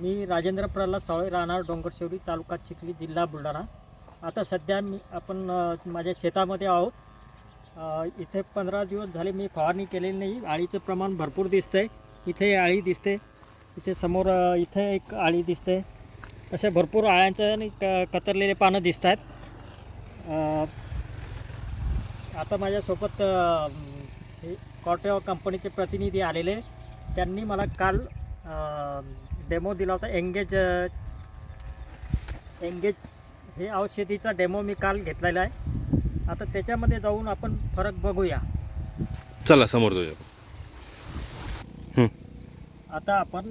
मी राजेंद्र प्रल्हाद सावळे राहणार डोंगरशिवरी तालुका चिखली जिल्हा बुलढाणा. आता सध्या मी आपण माझ्या शेतामध्ये आहोत. इथे पंधरा दिवस झाले मी फवारणी केलेली नाही. आळीचं प्रमाण भरपूर दिसतं आहे इथे आळी दिसते. इथे समोर इथे एक आळी दिसते. असे भरपूर आळ्यांचं आणि क कतरलेले पानं दिसत आहेत आता माझ्यासोबत अ, हे कॉटेवा कंपनीचे प्रतिनिधी आलेले. त्यांनी मला काल डेमो दिला होता. एंगेज एंगेज हे औषधीचा डेमो मी काल घेतलेला आहे. आता त्याच्यामध्ये जाऊन आपण फरक बघूया. चला समोर तुझ्या आता आपण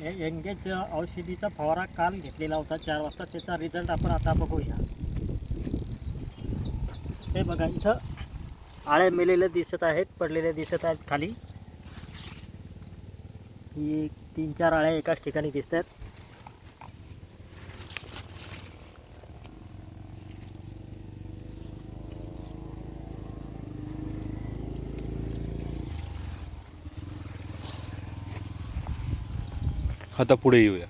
एंगेज औषधीचा फवारा काल घेतलेला होता. चार वाजता त्याचा रिझल्ट आपण आता बघूया. हे बघा इथं आळ्या मेलेले दिसत आहेत पडलेले दिसत आहेत खाली. ही तीन चार आळ्या एकाच ठिकाणी दिसत आहेत आता पुढे येऊया.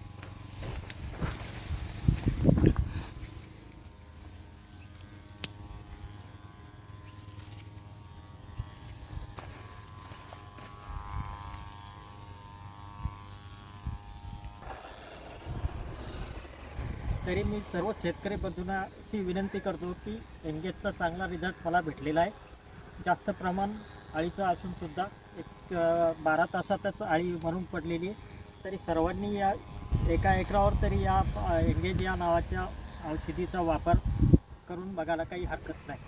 तरी मी सर्व शेतकरी बंधूंनाशी विनंती करतो की एंगेजचा चांगला रिझल्ट मला भेटलेला आहे. जास्त प्रमाण अळीचं असूनसुद्धा एक बारा तासातच अळी म्हणून पडलेली आहे. तरी सर्वांनी या एका एकरावर तरी या एंगेज या नावाच्या औषधीचा वापर करून बघायला काही हरकत नाही.